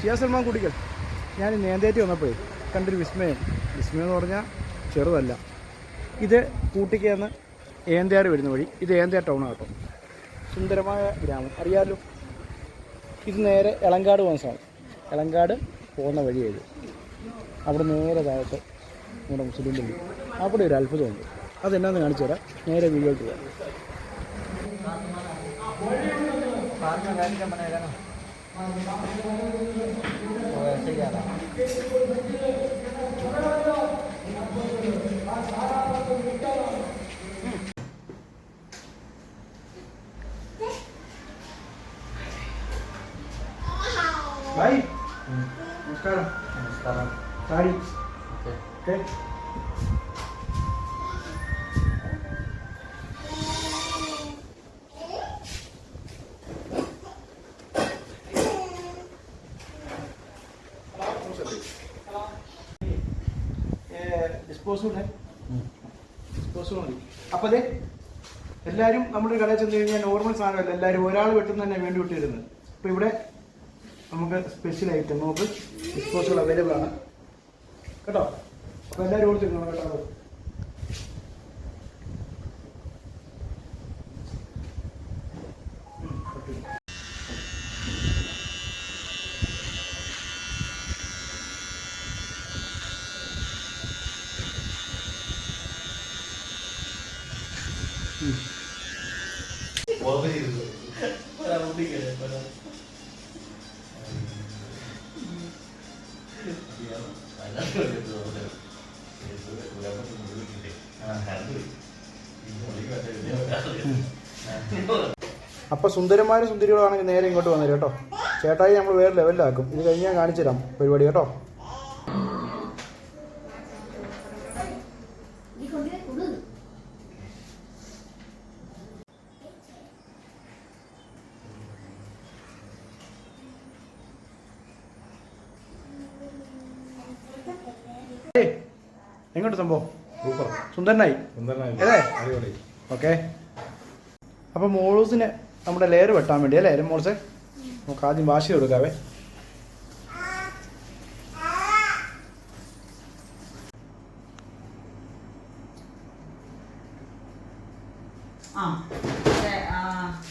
ഷിയാ സൽമാൻ കുടിക്കൽ ഞാൻ നേന്തേറ്റി വന്നപ്പോഴേ കണ്ടൊരു വിസ്മയം. വിസ്മയം എന്ന് പറഞ്ഞാൽ ചെറുതല്ല. ഇത് കൂട്ടിക്കന്ന് ഏന്തയാട് വരുന്ന വഴി. ഇത് ഏന്തയാർ ടൗണാണ് കേട്ടോ സുന്ദരമായ ഗ്രാമം. അറിയാമല്ലോ ഇത് നേരെ എളങ്കാട് പോകുന്ന സ്ഥലം. എളങ്കാട് പോകുന്ന വഴിയായത്. അവിടെ നേരെ താഴത്ത് നമ്മുടെ മുസ്ലിം പള്ളി. അവിടെ ഒരു അത്ഭുതമുണ്ട്. അതെന്നാന്ന് കാണിച്ചു തരാം. നേരെ വീട്ടിലോട്ട് പോകാം. ബായ് നമസ്കാരം നമസ്കാരം sorry okay okay disposable disposable മതി അപ്പോൾ അതെ എല്ലാവരും നമ്മുടെ കടയിൽ ചെന്ന് കഴിഞ്ഞാൽ നോർമൽ സാധനമല്ല. എല്ലാവരും ഒരാൾ വെട്ടുന്ന തന്നെ വേണ്ടി വിട്ടിരുന്നത്. അപ്പോൾ ഇവിടെ നമുക്ക് സ്പെഷ്യൽ ഐറ്റം നമുക്ക് ഡിസ്പോസിബിൾ അവൈലബിൾ ആണ്. കേട്ടോ? അപ്പോൾ എല്ലാവരും കൊടുത്തിരുന്നു കേട്ടോ അപ്പോൾ സുന്ദരന്മാരും സുന്ദരികളാണെങ്കിൽ നേരെ ഇങ്ങോട്ട് വന്നേരും കേട്ടോ. ചേട്ടായി നമ്മൾ വേറെ ലെവലിലാക്കും ഇത് കഴിഞ്ഞ് ഞാൻ കാണിച്ചു തരാം പരിപാടി കേട്ടോ. എങ്ങോട്ട് സംഭവം? സൂപ്പർ. സുന്ദരനായി. സുന്ദരനായി. അല്ലേ? അടിപൊളി. ഓക്കെ. അപ്പോൾ മോളൂസിന് നമ്മുടെ ലെയർ വെട്ടാൻ വേണ്ടി അല്ലേ? മോൾസെ നമുക്ക് ആദ്യം വാശി കൊടുക്കാവേ. ആ പക്ഷേ, ആ,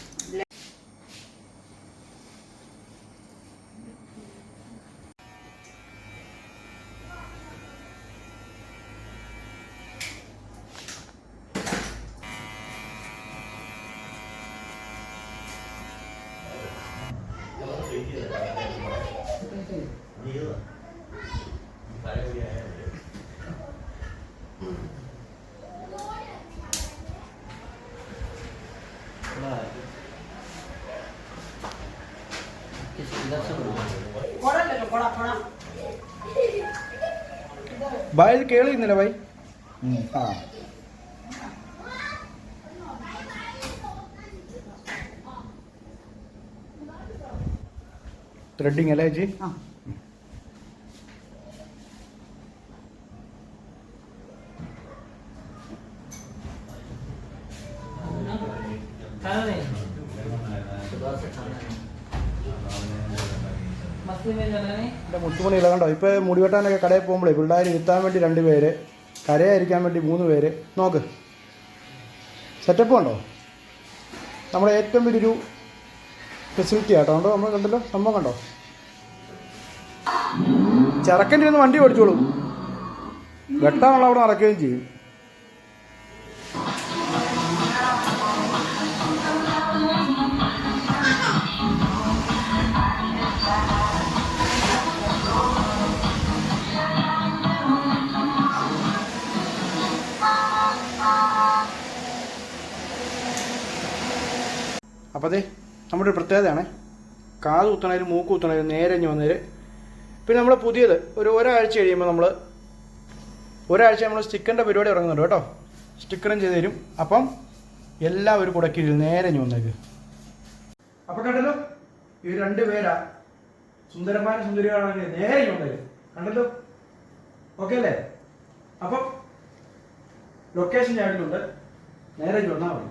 കൊടല്ലല്ലോ, കൊട, കൊട. ബായ് ഇത് കേളിയുന്നില്ല ബായ് ആ ത്രെഡിങ് അല്ലേ ചേച്ചി ആ. എന്റെ മുത്തുമണിയില്ല കണ്ടോ? ഇപ്പോൾ മുടി വെട്ടാനൊക്കെ കടയിൽ പോകുമ്പോഴേ പിള്ളേർ ഇരുത്താൻ വേണ്ടി രണ്ട് പേര് കരയായിരിക്കാൻ വേണ്ടി മൂന്ന് പേര്. നോക്ക്. സെറ്റപ്പ് ഉണ്ടോ? നമ്മുടെ ഏറ്റവും വലിയൊരു ഫെസിലിറ്റി ആട്ടോ. കണ്ടോ? നമ്മൾ കണ്ടല്ലോ? സംഭവം കണ്ടോ? ചെറുക്കന്റെ ഒന്ന് വണ്ടി ഓടിച്ചോളൂ. വെട്ടാനുള്ള അവിടെ നടക്കുകയും ചെയ്യും. അപ്പോൾ അതെ നമ്മുടെ ഒരു പ്രത്യേകതയാണ്. കാത് കുത്തണേലും മൂക്ക് കുത്തണേലും നേരെ വന്നേര്. പിന്നെ നമ്മൾ പുതിയത് ഒരു ഒരാഴ്ച കഴിയുമ്പോൾ നമ്മൾ ഒരാഴ്ച നമ്മൾ സ്റ്റിക്കറിന്റെ പരിപാടി ഇറങ്ങുന്നുണ്ട് കേട്ടോ. സ്റ്റിക്കറും ചെയ്ത് തരും. അപ്പം എല്ലാവരും കൂടെ കീഴിൽ നേരെ വന്നേക്ക്. അപ്പം കണ്ടല്ലോ ഈ രണ്ട് പേരാ സുന്ദരന്മാരും സുന്ദരികളാണെങ്കിൽ നേരെ വന്നേക്ക് കണ്ടല്ലോ? ഓക്കെ അല്ലേ? അപ്പം ലൊക്കേഷൻ ഞാൻ നേരെ വന്നാൽ മതി.